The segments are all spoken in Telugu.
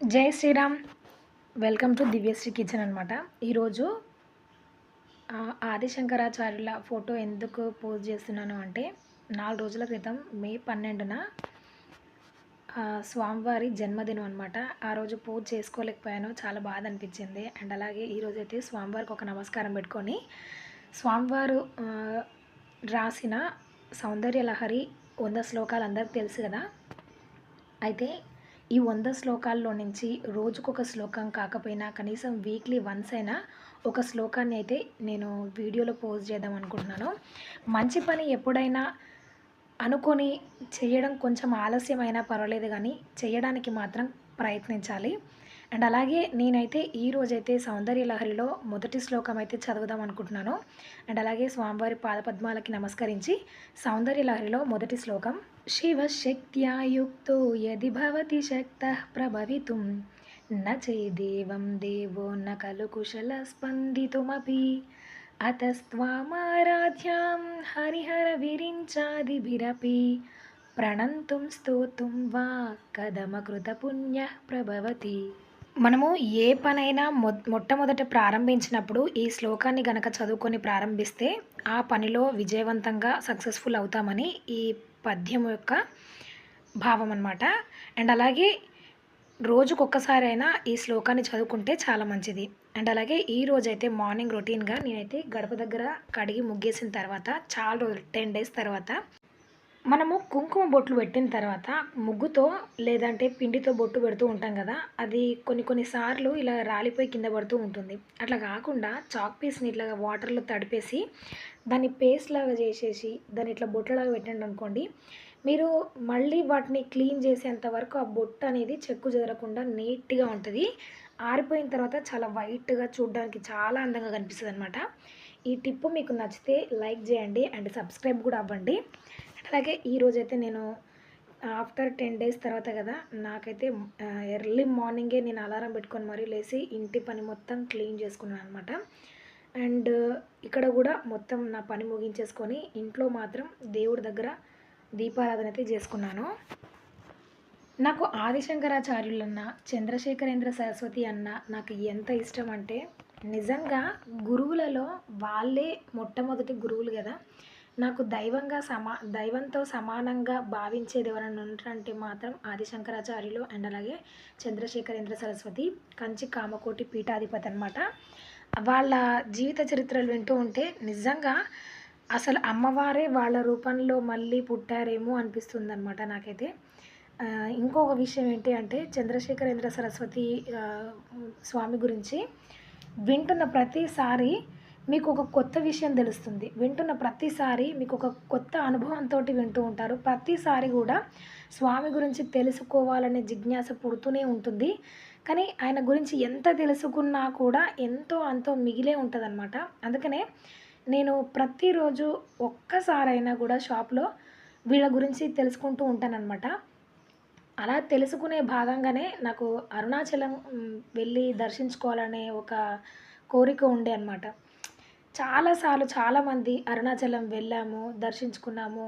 జై Sriram. Welcome to Divyasri kitchen అనమాట ఈరోజు ఆదిశంకరాచార్యుల ఫోటో ఎందుకు పోస్ట్ చేస్తున్నాను అంటే నాలుగు రోజుల క్రితం మే పన్నెండున స్వామివారి జన్మదినం అనమాట ఆ రోజు పూజ చేసుకోలేకపోయాను చాలా బాధ అనిపించింది. అండ్ అలాగే ఈరోజు అయితే స్వామివారికి ఒక నమస్కారం పెట్టుకొని స్వామివారు రాసిన సౌందర్య లహరి వంద శ్లోకాలు అందరికి తెలుసు కదా. అయితే ఈ వంద శ్లోకాల్లో నుంచి రోజుకొక శ్లోకం కాకపోయినా కనీసం వీక్లీ వన్స్ అయినా ఒక శ్లోకాన్ని అయితే నేను వీడియోలో పోస్ట్ చేద్దాం అనుకుంటున్నాను. మంచి పని ఎప్పుడైనా అనుకొని చేయడం కొంచెం ఆలస్యమైనా పర్వాలేదు కానీ చేయడానికి మాత్రం ప్రయత్నించాలి. అండ్ అలాగే నేనైతే ఈ రోజైతే సౌందర్య లహరిలో మొదటి శ్లోకం అయితే చదువుదాం అనుకుంటున్నాను. అండ్ అలాగే స్వామివారి పాదపద్మాలకి నమస్కరించి సౌందర్య లహరిలో మొదటి శ్లోకం. శివశక్త్యా యుక్తో యది భవతి శక్త ప్రభవితుం న చేదేవం దేవో న ఖలు కుశల స్పందితుమపి అతస్త్వామారాధ్యాం హరిహర విరించాదిభిరపి ప్రణంతుం స్తోతుం వా కదమకృత పుణ్య ప్రభవతి మనము ఏ పనైనా మొ మొట్టమొదట ప్రారంభించినప్పుడు ఈ శ్లోకాన్ని గనక చదువుకొని ప్రారంభిస్తే ఆ పనిలో విజయవంతంగా సక్సెస్ఫుల్ అవుతామని ఈ పద్యం యొక్క భావం అనమాట అండ్ అలాగే రోజుకొక్కసారైనా ఈ శ్లోకాన్ని చదువుకుంటే చాలా మంచిది. అండ్ అలాగే ఈ రోజైతే మార్నింగ్ రొటీన్గా నేనైతే గడప దగ్గర కడిగి ముగ్గేసిన తర్వాత చాలా రోజులు టెన్ డేస్ తర్వాత మనము కుంకుమ బొట్లు పెట్టిన తర్వాత ముగ్గుతో లేదంటే పిండితో బొట్టు పెడుతూ ఉంటాం కదా అది కొన్ని కొన్ని సార్లు ఇలా రాలిపోయి కింద పడుతూ ఉంటుంది. అట్లా కాకుండా చాక్ పీస్ని ఇట్లా వాటర్లో తడిపేసి దాన్ని పేస్ట్ లాగా చేసేసి దాన్ని ఇట్లా బొట్టలాగా పెట్టండి అనుకోండి మీరు మళ్ళీ వాటిని క్లీన్ చేసేంత వరకు ఆ బొట్టు అనేది చెక్కు చెదరకుండా నీట్గా ఉంటుంది. ఆరిపోయిన తర్వాత చాలా వైట్గా చూడడానికి చాలా అందంగా కనిపిస్తుంది అనమాట ఈ టిప్ మీకు నచ్చితే లైక్ చేయండి అండ్ సబ్స్క్రైబ్ కూడా అవ్వండి. అలాగే ఈరోజైతే నేను ఆఫ్టర్ టెన్ డేస్ తర్వాత కదా నాకైతే ఎర్లీ మార్నింగే నేను అలారం పెట్టుకొని మరీ లేచి ఇంటి పని మొత్తం క్లీన్ చేసుకున్నాను అనమాట అండ్ ఇక్కడ కూడా మొత్తం నా పని ముగించేసుకొని ఇంట్లో మాత్రం దేవుడి దగ్గర దీపారాధన అయితే చేసుకున్నాను. నాకు ఆదిశంకరాచార్యులు అన్న చంద్రశేఖరేంద్ర సరస్వతి అన్న నాకు ఎంత ఇష్టం అంటే నిజంగా గురువులలో వాళ్ళే మొట్టమొదటి గురువులు కదా. నాకు దైవంగా సమా దైవంతో సమానంగా భావించేది ఎవరైనా ఉంటారంటే మాత్రం ఆదిశంకరాచార్యులు అండ్ అలాగే చంద్రశేఖరేంద్ర సరస్వతి కంచి కామకోటి పీఠాధిపతి అనమాట వాళ్ళ జీవిత చరిత్రలు వింటూ ఉంటే నిజంగా అసలు అమ్మవారే వాళ్ళ రూపంలో మళ్ళీ పుట్టారేమో అనిపిస్తుంది అనమాట నాకైతే ఇంకొక విషయం ఏంటి అంటే చంద్రశేఖరేంద్ర సరస్వతి స్వామి గురించి వింటున్న ప్రతిసారి మీకు ఒక కొత్త విషయం తెలుస్తుంది. వింటున్న ప్రతిసారి మీకు ఒక కొత్త అనుభవంతో వింటూ ఉంటారు. ప్రతిసారి కూడా స్వామి గురించి తెలుసుకోవాలనే జిజ్ఞాస పుడుతూనే ఉంటుంది. కానీ ఆయన గురించి ఎంత తెలుసుకున్నా కూడా ఎంతో అంతో మిగిలే ఉంటుందన్నమాట. అందుకనే నేను ప్రతిరోజు ఒక్కసారైనా కూడా షాప్లో వీళ్ళ గురించి తెలుసుకుంటూ ఉంటానన్నమాట. అలా తెలుసుకునే భాగంగానే నాకు అరుణాచలం వెళ్ళి దర్శించుకోవాలనే ఒక కోరిక ఉండే అనమాట చాలాసార్లు చాలామంది అరుణాచలం వెళ్ళాము దర్శించుకున్నాము.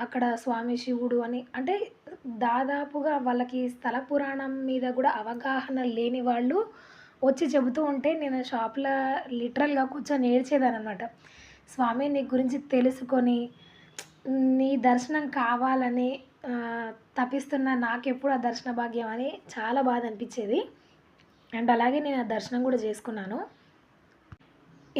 అక్కడ స్వామి శివుడు అని. అంటే దాదాపుగా వాళ్ళకి స్థల పురాణం మీద కూడా అవగాహన లేని వాళ్ళు వచ్చి చెబుతూ ఉంటే నేను షాప్లో లిటరల్గా కూర్చొని ఏడ్చేదానమాట స్వామి నీ గురించి తెలుసుకొని నీ దర్శనం కావాలని తప్పిస్తున్న నాకెప్పుడు ఆ దర్శన భాగ్యం అని చాలా బాధ అనిపించేది. అండ్ అలాగే నేను ఆ దర్శనం కూడా చేసుకున్నాను.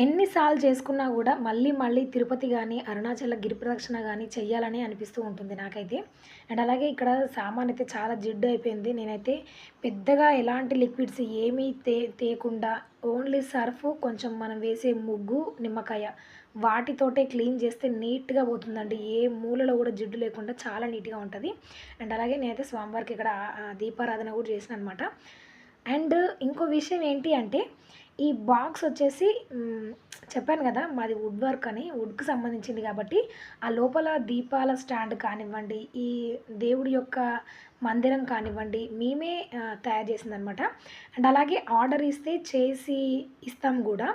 ఎన్నిసార్లు చేసుకున్నా కూడా మళ్ళీ మళ్ళీ తిరుపతి కానీ అరుణాచల గిరి ప్రదక్షిణ కానీ చెయ్యాలని అనిపిస్తూ ఉంటుంది నాకైతే. అండ్ అలాగే ఇక్కడ సామాన్ అయితే చాలా జిడ్డు అయిపోయింది. నేనైతే పెద్దగా ఎలాంటి లిక్విడ్స్ ఏమీ తే తేకుండా ఓన్లీ సర్ఫ్ కొంచెం మనం వేసే ముగ్గు నిమ్మకాయ వాటితోటే క్లీన్ చేస్తే నీట్గా పోతుందండి. ఏ మూలలో కూడా జిడ్డు లేకుండా చాలా నీట్గా ఉంటుంది. అండ్ అలాగే నేనైతే స్వామివారికి ఇక్కడ దీపారాధన కూడా చేసిన అనమాట అండ్ ఇంకో విషయం ఏంటి అంటే ఈ బాక్స్ వచ్చేసి చెప్పాను కదా మాది వుడ్ వర్క్ అని వుడ్కి సంబంధించింది కాబట్టి ఆ లోపల దీపాల స్టాండ్ కానివ్వండి ఈ దేవుడి యొక్క మందిరం కానివ్వండి మేమే తయారు చేసిందనమాట అండ్ అలాగే ఆర్డర్ ఇస్తే చేసి ఇస్తాం కూడా.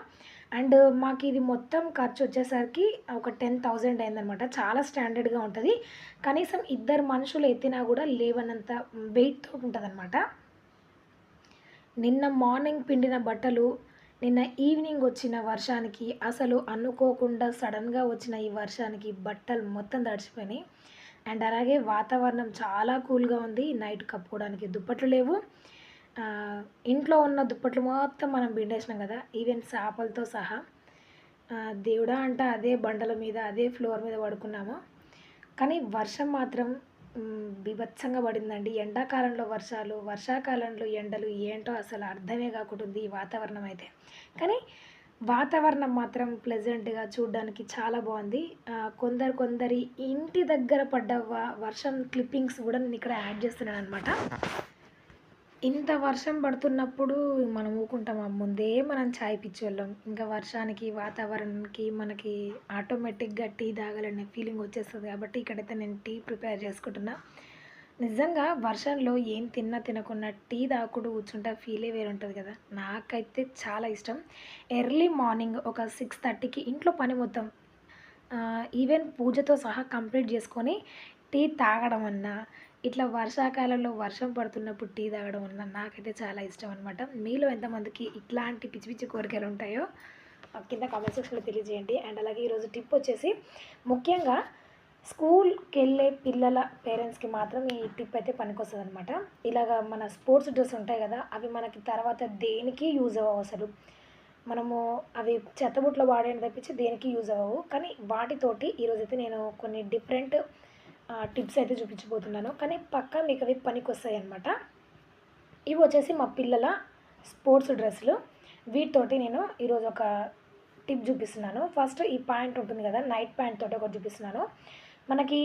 అండ్ మాకు ఇది మొత్తం ఖర్చు వచ్చేసరికి ఒక టెన్ థౌజండ్ అయిందనమాట చాలా స్టాండర్డ్గా ఉంటుంది. కనీసం ఇద్దరు మనుషులు ఎత్తినా కూడా లేవనంత వెయిట్తో ఉంటుంది అనమాట నిన్న మార్నింగ్ పిండిన బట్టలు నిన్న ఈవినింగ్ వచ్చిన వర్షానికి అసలు అనుకోకుండా సడన్గా వచ్చిన ఈ వర్షానికి బట్టలు మొత్తం తడిచిపోయినాయి. అండ్ అలాగే వాతావరణం చాలా కూల్గా ఉంది. నైట్ కప్పుకోవడానికి దుప్పట్లు లేవు. ఇంట్లో ఉన్న దుప్పట్లు మొత్తం మనం పిండేసినాం కదా ఈవెన్ చేపలతో సహా. దేవుడా అంట అదే బండల మీద అదే ఫ్లోర్ మీద పడుకున్నాము. కానీ వర్షం మాత్రం బీభత్సంగా పడిందండి. ఎండాకాలంలో వర్షాలు వర్షాకాలంలో ఎండలు ఏంటో అసలు అర్థమే కాకుండా ఈ వాతావరణం అయితే. కానీ వాతావరణం మాత్రం ప్లెజెంట్గా చూడడానికి చాలా బాగుంది. కొందరు కొందరి ఇంటి దగ్గర పడ్డ వర్షం క్లిప్పింగ్స్ కూడా నేను ఇక్కడ యాడ్ చేస్తున్నాను అనమాట ఇంత వర్షం పడుతున్నప్పుడు మనం ఊకుంటామా ముందే మనం చాయ్ పిచ్చోళ్ళం ఇంకా వర్షానికి వాతావరణానికి మనకి ఆటోమేటిక్గా టీ తాగాలనే ఫీలింగ్ వచ్చేస్తుంది. కాబట్టి ఇక్కడైతే నేను టీ ప్రిపేర్ చేసుకుంటున్నా. నిజంగా వర్షంలో ఏం తిన్నా తినకుండా టీ తాగుడు కూర్చుంటే ఫీలే వేరు ఉంటుంది కదా. నాకైతే చాలా ఇష్టం. ఎర్లీ మార్నింగ్ ఒక సిక్స్ థర్టీకి ఇంట్లో పని మొత్తం ఈవెన్ పూజతో సహా కంప్లీట్ చేసుకొని టీ తాగడం అన్నా ఇట్లా వర్షాకాలంలో వర్షం పడుతున్నప్పుడు టీ తాగడం వల్ల నాకైతే చాలా ఇష్టం అనమాట మీలో ఎంతమందికి ఇట్లాంటి పిచ్చి పిచ్చి కోరికలు ఉంటాయో కింద కామెంట్ సెక్షన్లో తెలియజేయండి. అండ్ అలాగే ఈరోజు టిప్ వచ్చేసి ముఖ్యంగా స్కూల్కి వెళ్ళే పిల్లల పేరెంట్స్కి మాత్రం ఈ టిప్ అయితే పనికొస్తుంది అనమాట ఇలాగ మన స్పోర్ట్స్ డ్రెస్ ఉంటాయి కదా అవి మనకి తర్వాత దేనికి యూజ్ అవ్వవు అసలు. మనము అవి చెత్తబుట్లో వాడేది తప్పించి దేనికి యూజ్ అవ్వవు. కానీ వాటితోటి ఈరోజైతే నేను కొన్ని డిఫరెంట్ టిప్స్ అయితే చూపించబోతున్నాను. కానీ పక్కా మీకు అవి పనికి వస్తాయి అనమాట ఇవి వచ్చేసి మా పిల్లల స్పోర్ట్స్ డ్రెస్సులు. వీటితోటి నేను ఈరోజు ఒక టిప్ చూపిస్తున్నాను. ఫస్ట్ ఈ ప్యాంట్ ఉంటుంది కదా నైట్ ప్యాంట్ తోటి ఒకటి చూపిస్తున్నాను. మనకి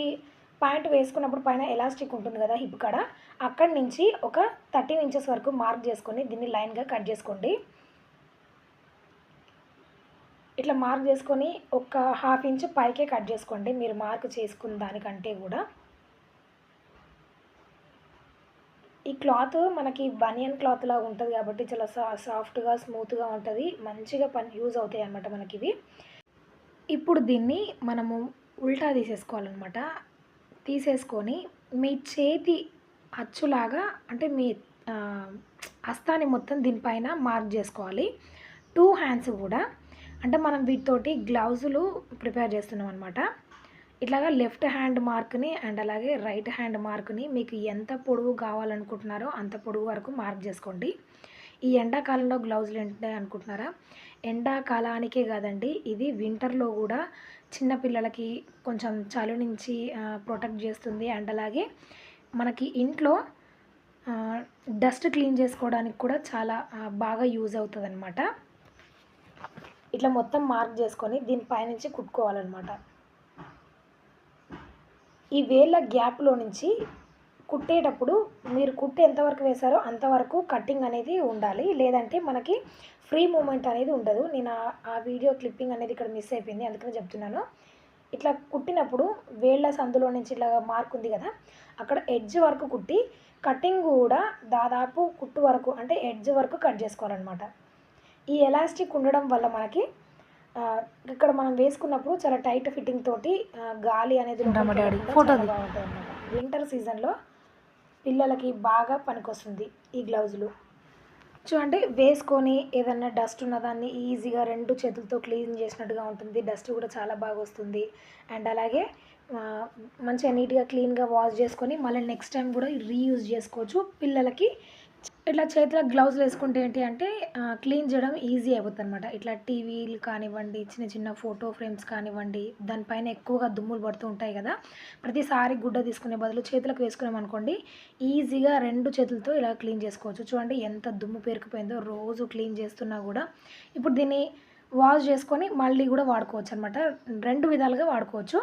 ప్యాంట్ వేసుకున్నప్పుడు పైన ఎలాస్టిక్ ఉంటుంది కదా హిప్ కాడ. అక్కడి నుంచి ఒక థర్టీన్ ఇంచెస్ వరకు మార్క్ చేసుకొని దీన్ని లైన్గా కట్ చేసుకోండి. ఇట్లా మార్క్ చేసుకొని ఒక హాఫ్ ఇంచ్ పైకే కట్ చేసుకోండి. మీరు మార్క్ చేసుకున్న దానికంటే కూడా. ఈ క్లాత్ మనకి బనియన్ క్లాత్ లాగా ఉంటుంది కాబట్టి చాలా సా సాఫ్ట్గా స్మూత్గా ఉంటుంది. మంచిగా పని యూజ్ అవుతాయి అన్నమాట మనకి ఇవి. ఇప్పుడు దీన్ని మనము ఉల్టా తీసేసుకోవాలన్నమాట. తీసేసుకొని మీ చేతి అచ్చులాగా అంటే మీ హస్తాన్ని మొత్తం దీనిపైన మార్క్ చేసుకోవాలి. టూ హ్యాండ్స్ కూడా. అంటే మనం వీటితోటి గ్లౌజులు ప్రిపేర్ చేస్తున్నాం అనమాట ఇట్లాగా లెఫ్ట్ హ్యాండ్ మార్క్ని అండ్ అలాగే రైట్ హ్యాండ్ మార్క్ని మీకు ఎంత పొడవు కావాలనుకుంటున్నారో అంత పొడవు వరకు మార్క్ చేసుకోండి. ఈ ఎండాకాలంలో గ్లౌజులు ఏంటి అనుకుంటున్నారా? ఎండాకాలానికే కాదండి ఇది వింటర్లో కూడా చిన్నపిల్లలకి కొంచెం చలి నుంచి ప్రొటెక్ట్ చేస్తుంది. అండ్ అలాగే మనకి ఇంట్లో డస్ట్ క్లీన్ చేసుకోవడానికి కూడా చాలా బాగా యూజ్ అవుతుంది అనమాట ఇట్లా మొత్తం మార్క్ చేసుకొని దీని పైనుంచి కుట్టుకోవాలన్నమాట. ఈ వేళ్ళ గ్యాప్లో నుంచి కుట్టేటప్పుడు మీరు కుట్టి ఎంతవరకు వేశారో అంతవరకు కట్టింగ్ అనేది ఉండాలి. లేదంటే మనకి ఫ్రీ మూమెంట్ అనేది ఉండదు. నేను ఆ- ఆ వీడియో క్లిప్పింగ్ అనేది ఇక్కడ మిస్ అయిపోయింది. అందుకని చెప్తున్నాను. ఇట్లా కుట్టినప్పుడు వేళ్ళ సందులో నుంచి ఇట్లా మార్క్ ఉంది కదా అక్కడ ఎడ్జ్ వరకు కుట్టి కటింగ్ కూడా దాదాపు కుట్టు వరకు అంటే ఎడ్జ్ వరకు కట్ చేసుకోవాలన్నమాట. ఈ ఎలాస్టిక్ ఉండడం వల్ల మనకి ఇక్కడ మనం వేసుకున్నప్పుడు చాలా టైట్ ఫిట్టింగ్ తోటి గాలి అనేది డాడీ? ఫోటో వింటర్ సీజన్లో పిల్లలకి బాగా పనికొస్తుంది ఈ గ్లౌజులు. చూడండి వేసుకొని ఏదన్నా డస్ట్ ఉన్నదాన్ని ఈజీగా రెండు చేతులతో క్లీన్ చేసినట్టుగా ఉంటుంది. డస్ట్ కూడా చాలా బాగా వస్తుంది. అండ్ అలాగే మంచిగా నీట్గా క్లీన్గా వాష్ చేసుకొని మళ్ళీ నెక్స్ట్ టైం కూడా రీయూజ్ చేసుకోవచ్చు. పిల్లలకి ఇట్లా చేతిలో గ్లౌజులు వేసుకుంటే ఏంటి అంటే క్లీన్ చేయడం ఈజీ అయిపోతుంది అనమాట ఇట్లా టీవీలు కానివ్వండి చిన్న చిన్న ఫోటో ఫ్రేమ్స్ కానివ్వండి దానిపైన ఎక్కువగా దుమ్ములు పడుతూ ఉంటాయి కదా. ప్రతిసారి గుడ్డ తీసుకునే బదులు చేతులకు వేసుకున్నాం అనుకోండి ఈజీగా రెండు చేతులతో ఇలా క్లీన్ చేసుకోవచ్చు. చూడండి ఎంత దుమ్ము పేరుకుపోయిందో రోజు క్లీన్ చేస్తున్నా కూడా. ఇప్పుడు దీన్ని వాష్ చేసుకొని మళ్ళీ కూడా వాడుకోవచ్చు అనమాట రెండు విధాలుగా వాడుకోవచ్చు.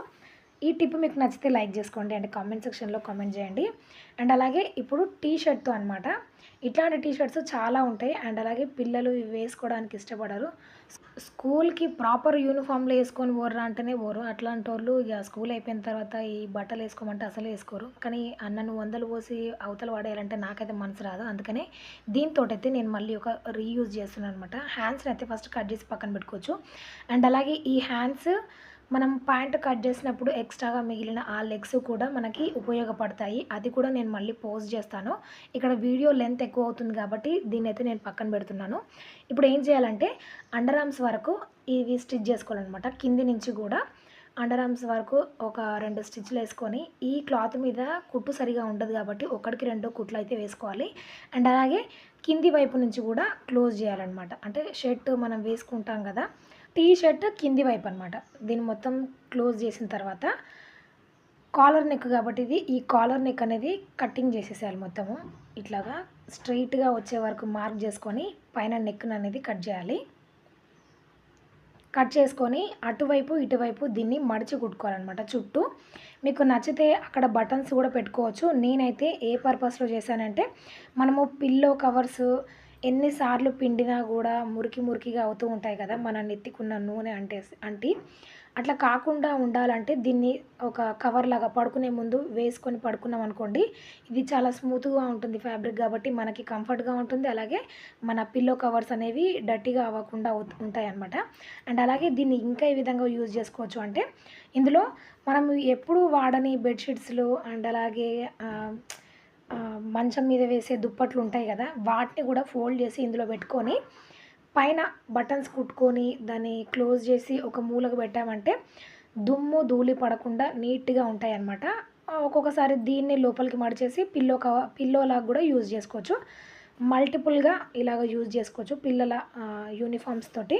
ఈ టిప్ మీకు నచ్చితే లైక్ చేసుకోండి అండ్ కామెంట్ సెక్షన్లో కామెంట్ చేయండి. అండ్ అలాగే ఇప్పుడు టీ షర్ట్తో అనమాట ఇట్లాంటి టీ షర్ట్స్ చాలా ఉంటాయి. అండ్ అలాగే పిల్లలు ఇవి వేసుకోవడానికి ఇష్టపడరు. స్కూల్కి ప్రాపర్ యూనిఫామ్లో వేసుకొని పోర్రా అంటేనే పోరు అట్లాంటి వాళ్ళు ఇక స్కూల్ అయిపోయిన తర్వాత ఈ బట్టలు వేసుకోమంటే అసలు వేసుకోరు. కానీ అన్నను వందలు పోసి అవతల పడేయాలంటే నాకైతే మనసు రాదు. అందుకనే దీంతో అయితే నేను మళ్ళీ ఒక రీయూజ్ చేస్తున్నాను అనమాట హ్యాండ్స్ని అయితే ఫస్ట్ కట్ చేసి పక్కన పెట్టుకోవచ్చు. అండ్ అలాగే ఈ హ్యాండ్స్ మనం ప్యాంట్ కట్ చేసినప్పుడు ఎక్స్ట్రాగా మిగిలిన ఆ లెగ్స్ కూడా మనకి ఉపయోగపడతాయి. అది కూడా నేను మళ్ళీ పోస్ట్ చేస్తాను. ఇక్కడ వీడియో లెంత్ ఎక్కువ అవుతుంది కాబట్టి దీన్ని అయితే నేను పక్కన పెడుతున్నాను. ఇప్పుడు ఏం చేయాలంటే అండర్ ఆర్మ్స్ వరకు ఇవి స్టిచ్ చేసుకోవాలన్నమాట. కింది నుంచి కూడా అండర్ ఆర్మ్స్ వరకు ఒక రెండు స్టిచ్లు వేసుకొని ఈ క్లాత్ మీద కుట్టు సరిగా ఉండదు కాబట్టి ఒకటికి రెండు కుట్లు అయితే వేసుకోవాలి. అండ్ అలాగే కింది వైపు నుంచి కూడా క్లోజ్ చేయాలన్నమాట. అంటే షర్ట్ మనం వేసుకుంటాం కదా టీ షర్ట్ కింది వైపు అనమాట దీన్ని మొత్తం క్లోజ్ చేసిన తర్వాత కాలర్ నెక్ కాబట్టి ఇది ఈ కాలర్ నెక్ అనేది కటింగ్ చేసేసేయాలి మొత్తము. ఇట్లాగా స్ట్రైట్గా వచ్చే వరకు మార్క్ చేసుకొని పైన నెక్ అనేది కట్ చేయాలి. కట్ చేసుకొని అటువైపు ఇటువైపు దీన్ని మడిచి కుట్టుకోవాలన్నమాట చుట్టూ. మీకు నచ్చితే అక్కడ బటన్స్ కూడా పెట్టుకోవచ్చు. నేనైతే ఏ పర్పస్లో చేశానంటే మనము పిల్లో కవర్స్ ఎన్నిసార్లు పిండినా కూడా మురికి మురికిగా అవుతూ ఉంటాయి కదా మన నెత్తికున్న నూనె అంటే అంటి. అట్లా కాకుండా ఉండాలంటే దీన్ని ఒక కవర్ లాగా పడుకునే ముందు వేసుకొని పడుకున్నాం అనుకోండి ఇది చాలా స్మూత్గా ఉంటుంది ఫ్యాబ్రిక్ కాబట్టి మనకి కంఫర్ట్గా ఉంటుంది. అలాగే మన పిల్లో కవర్స్ అనేవి డర్టీగా అవ్వకుండా ఉంటాయి అన్నమాట. అండ్ అలాగే దీన్ని ఇంకా ఏ విధంగా యూజ్ చేసుకోవచ్చు అంటే ఇందులో మనం ఎప్పుడు వాడని బెడ్షీట్స్లో అండ్ అలాగే మంచం మీద వేసే దుప్పట్లు ఉంటాయి కదా వాటిని కూడా ఫోల్డ్ చేసి ఇందులో పెట్టుకొని పైన బటన్స్ కుట్టుకొని దాన్ని క్లోజ్ చేసి ఒక మూలకు పెట్టామంటే దుమ్ము ధూళి పడకుండా నీట్గా ఉంటాయి అన్నమాట ఒక్కొక్కసారి దీన్ని లోపలికి మడిచేసి పిల్లో కవ పిల్లోలాగా కూడా యూజ్ చేసుకోవచ్చు. మల్టిపుల్గా ఇలాగ యూజ్ చేసుకోవచ్చు పిల్లల యూనిఫామ్స్ తోటి.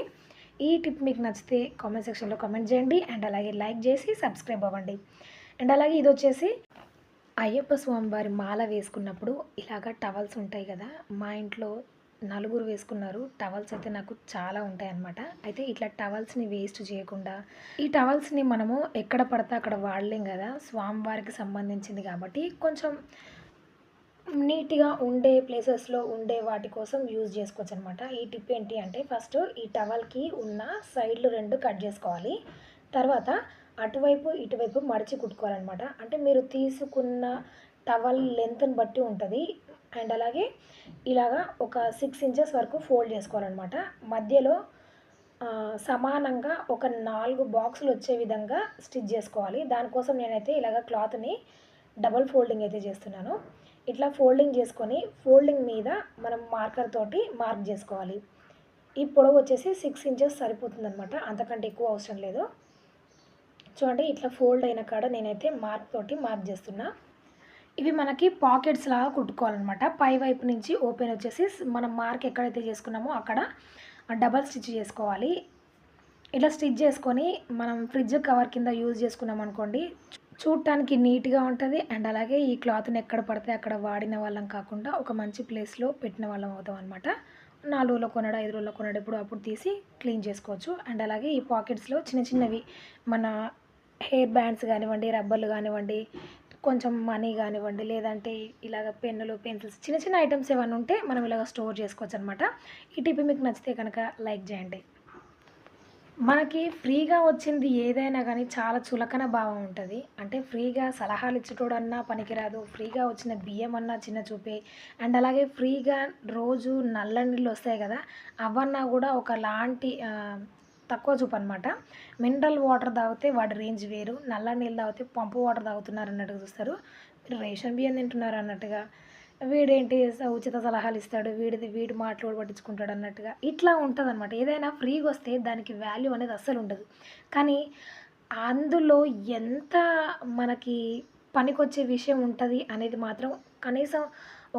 ఈ టిప్ మీకు నచ్చితే కామెంట్ సెక్షన్లో కామెంట్ చేయండి అండ్ అలాగే లైక్ చేసి సబ్స్క్రైబ్ అవ్వండి. అండ్ అలాగే ఇది వచ్చేసి అయ్యప్ప స్వామి వారి మాల వేసుకున్నప్పుడు ఇలాగ టవల్స్ ఉంటాయి కదా మా ఇంట్లో నలుగురు వేసుకున్నారు. టవల్స్ అయితే నాకు చాలా ఉంటాయి అన్నమాట అయితే ఇట్లా టవల్స్ని వేస్ట్ చేయకుండా ఈ టవల్స్ని మనము ఎక్కడ పడితే అక్కడ వాడలేం కదా స్వామివారికి సంబంధించింది కాబట్టి కొంచెం నీట్గా ఉండే ప్లేసెస్లో ఉండే వాటి కోసం యూజ్ చేసుకోవచ్చు అనమాట ఈ టిప్ ఏంటి అంటే ఫస్ట్ ఈ టవల్కి ఉన్న సైడ్లు రెండు కట్ చేసుకోవాలి. తర్వాత అటువైపు ఇటువైపు మడిచి కుట్టుకోవాలన్నమాట. అంటే మీరు తీసుకున్న టవల్ లెంత్ని బట్టి ఉంటుంది. అండ్ అలాగే ఇలాగా ఒక సిక్స్ ఇంచెస్ వరకు ఫోల్డ్ చేసుకోవాలన్నమాట. మధ్యలో సమానంగా ఒక నాలుగు బాక్సులు వచ్చే విధంగా స్టిచ్ చేసుకోవాలి. దానికోసం నేనైతే ఇలాగ క్లాత్ని డబల్ ఫోల్డింగ్ అయితే చేస్తున్నాను. ఇట్లా ఫోల్డింగ్ చేసుకొని ఫోల్డింగ్ మీద మనం మార్కర్ తోటి మార్క్ చేసుకోవాలి. ఈ పొడవు వచ్చేసి సిక్స్ ఇంచెస్ సరిపోతుందనమాట అంతకంటే ఎక్కువ అవసరం లేదు. చూడండి ఇట్లా ఫోల్డ్ అయిన కాడ నేనైతే మార్క్ తోటి మార్క్ చేస్తున్నా. ఇవి మనకి పాకెట్స్ లాగా కుట్టుకోవాలన్నమాట. పై వైపు నుంచి ఓపెన్ వచ్చేసి మనం మార్క్ ఎక్కడైతే చేసుకున్నామో అక్కడ డబల్ స్టిచ్ చేసుకోవాలి. ఇట్లా స్టిచ్ చేసుకొని మనం ఫ్రిడ్జ్ కవర్ కింద యూజ్ చేసుకున్నాం అనుకోండి చూడటానికి నీట్గా ఉంటుంది. అండ్ అలాగే ఈ క్లాత్ని ఎక్కడ పడితే అక్కడ వాడిన వాళ్ళం కాకుండా ఒక మంచి ప్లేస్లో పెట్టిన వాళ్ళం అవుతాం అనమాట నాలుగు రోజులు కొనడు ఐదు రోజులు కొనడా ఇప్పుడు అప్పుడు తీసి క్లీన్ చేసుకోవచ్చు. అండ్ అలాగే ఈ పాకెట్స్లో చిన్న చిన్నవి మన హెయిర్ బ్యాండ్స్ కానివ్వండి రబ్బర్లు కానివ్వండి కొంచెం మనీ కానివ్వండి లేదంటే ఇలాగ పెన్నులు పెన్సిల్స్ చిన్న చిన్న ఐటమ్స్ ఏమైనా ఉంటే మనం ఇలాగ స్టోర్ చేసుకోవచ్చు అనమాట ఈ టిప్ మీకు నచ్చితే కనుక లైక్ చేయండి. మనకి ఫ్రీగా వచ్చింది ఏదైనా కానీ చాలా చులకన భావం ఉంటుంది. అంటే ఫ్రీగా సలహాలు ఇచ్చేటోడన్నా పనికిరాదు ఫ్రీగా వచ్చిన బియ్యం అన్నా చిన్న చూపే అండ్ అలాగే ఫ్రీగా రోజు నల్ల నీళ్ళు వస్తాయి కదా అవన్నా కూడా ఒకలాంటి తక్కువ చూపు అనమాట మినరల్ వాటర్ తాగితే వాటి రేంజ్ వేరు. నల్ల నీళ్ళు తాగితే పంపు వాటర్ తాగుతున్నారు అన్నట్టుగా చూస్తారు. మీరు రేషన్ బియ్యం తింటున్నారు అన్నట్టుగా. వీడేంటి ఉచిత సలహాలు ఇస్తాడు. వీడిది వీడి మాటలు పట్టించుకుంటాడు అన్నట్టుగా. ఇట్లా ఉంటుంది అనమాట ఏదైనా ఫ్రీగా వస్తే దానికి వాల్యూ అనేది అస్సలు ఉండదు. కానీ అందులో ఎంత మనకి పనికొచ్చే విషయం ఉంటుంది అనేది మాత్రం కనీసం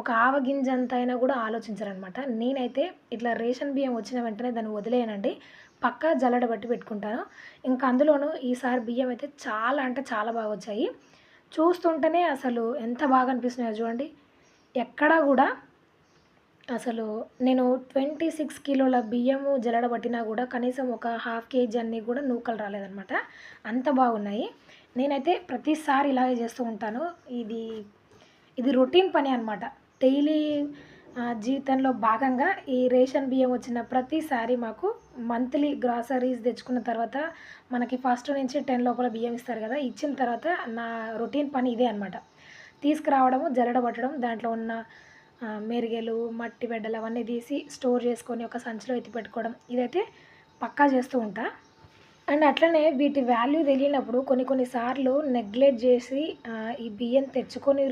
ఒక ఆవగింజ అంత అయినా కూడా ఆలోచించరనమాట నేనైతే ఇట్లా రేషన్ బియ్యం వచ్చిన వెంటనే దాన్ని వదిలేయనండి. పక్కా జల్లడ బట్టి పెట్టుకుంటాను. ఇంకా అందులోనూ ఈసారి బియ్యం అయితే చాలా అంటే చాలా బాగా వచ్చాయి. చూస్తుంటేనే అసలు ఎంత బాగా అనిపిస్తున్నాయో చూడండి. ఎక్కడా కూడా అసలు నేను ట్వంటీ సిక్స్ కిలోల బియ్యము జల్లడబట్టినా కూడా కనీసం ఒక హాఫ్ కేజీ అన్నీ కూడా నూకలు రాలేదనమాట అంత బాగున్నాయి. నేనైతే ప్రతిసారి ఇలాగే చేస్తూ ఉంటాను. ఇది ఇది రొటీన్ పని అనమాట డైలీ జీవితంలో భాగంగా ఈ రేషన్ బియ్యం వచ్చిన ప్రతిసారి మాకు మంత్లీ గ్రాసరీస్ తెచ్చుకున్న తర్వాత మనకి ఫస్ట్ నుంచి టెన్ లోపల బియ్యం ఇస్తారు కదా ఇచ్చిన తర్వాత నా రొటీన్ పని ఇదే అనమాట తీసుకురావడము జల్లడబట్టడం దాంట్లో ఉన్న మెరుగెలు మట్టి బిడ్డలు అవన్నీ తీసి స్టోర్ చేసుకొని ఒక సంచిలో ఎత్తి పెట్టుకోవడం ఇదైతే పక్కా చేస్తూ ఉంటా. అండ్ అట్లనే వీటి వాల్యూ తెలియనప్పుడు కొన్ని కొన్ని సార్లు నెగ్లెక్ట్ చేసి ఈ బియ్యం తెచ్చుకొని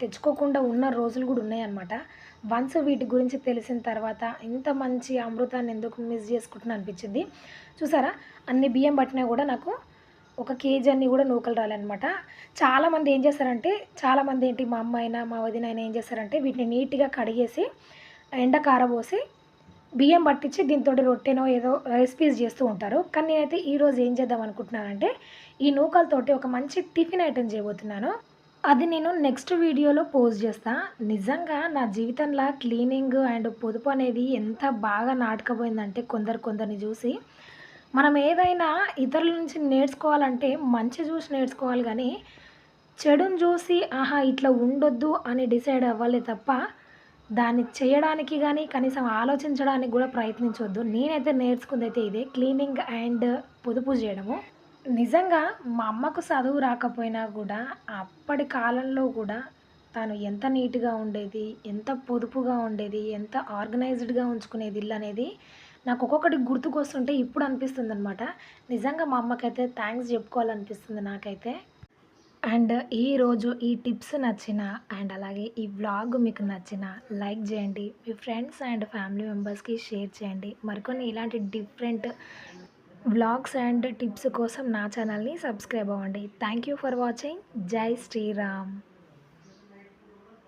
తెచ్చుకోకుండా ఉన్న రోజులు కూడా ఉన్నాయన్నమాట. వన్స్ వీటి గురించి తెలిసిన తర్వాత ఇంత మంచి అమృతాన్ని ఎందుకు మిస్ చేసుకుంటున్నా అనిపించింది. చూసారా? అన్ని బియ్యం పట్టినా కూడా నాకు ఒక కేజీ అన్ని కూడా నూకలు రాలన్నమాట. చాలామంది ఏం చేస్తారంటే చాలామంది ఏంటి మా అమ్మ అయినా మా వదిన అయినా ఏం చేస్తారంటే వీటిని నీట్గా కడిగేసి ఎండ కారబోసి బియ్యం పట్టించి దీంతో రొట్టెనో ఏదో రెసిపీస్ చేస్తూ ఉంటారు. కానీ నేనైతే ఈరోజు ఏం చేద్దాం అనుకుంటున్నానంటే ఈ నూకలతోటి ఒక మంచి టిఫిన్ ఐటెం చేయబోతున్నాను. అది నేను నెక్స్ట్ వీడియోలో పోస్ట్ చేస్తా. నిజంగా నా జీవితంలో క్లీనింగ్ అండ్ పొదుపు అనేది ఎంత బాగా నాటకపోయిందంటే కొందరు కొందరిని చూసి. మనం ఏదైనా ఇతరుల నుంచి నేర్చుకోవాలంటే మంచి చూసి నేర్చుకోవాలి కానీ చెడుని చూసి ఆహా ఇట్లా ఉండొద్దు అని డిసైడ్ అవ్వాలి తప్ప దాన్ని చేయడానికి కానీ కనీసం ఆలోచించడానికి కూడా ప్రయత్నించవద్దు నేనైతే నేర్చుకుంది అయితే ఇదే క్లీనింగ్ అండ్ పొదుపు చేయడము. నిజంగా మా అమ్మకు చదువు రాకపోయినా కూడా అప్పటి కాలంలో కూడా తాను ఎంత నీట్గా ఉండేది ఎంత పొదుపుగా ఉండేది ఎంత ఆర్గనైజ్డ్గా ఉంచుకునేది ఇల్లు అనేది నాకు ఒక్కొక్కటి గుర్తుకొస్తుంటే ఇప్పుడు అనిపిస్తుంది అనమాట నిజంగా మా అమ్మకైతే థ్యాంక్స్ చెప్పుకోవాలనిపిస్తుంది నాకైతే. అండ్ ఈరోజు ఈ టిప్స్ నచ్చిన అండ్ అలాగే ఈ వ్లాగ్ మీకు నచ్చిన లైక్ చేయండి మీ ఫ్రెండ్స్ అండ్ ఫ్యామిలీ మెంబర్స్కి షేర్ చేయండి. మరికొన్ని ఇలాంటి డిఫరెంట్ వ్లాగ్స్ అండ్ టిప్స్ కోసం నా ఛానల్ని సబ్స్క్రైబ్ అవ్వండి. Thank you for watching. జై శ్రీరామ్.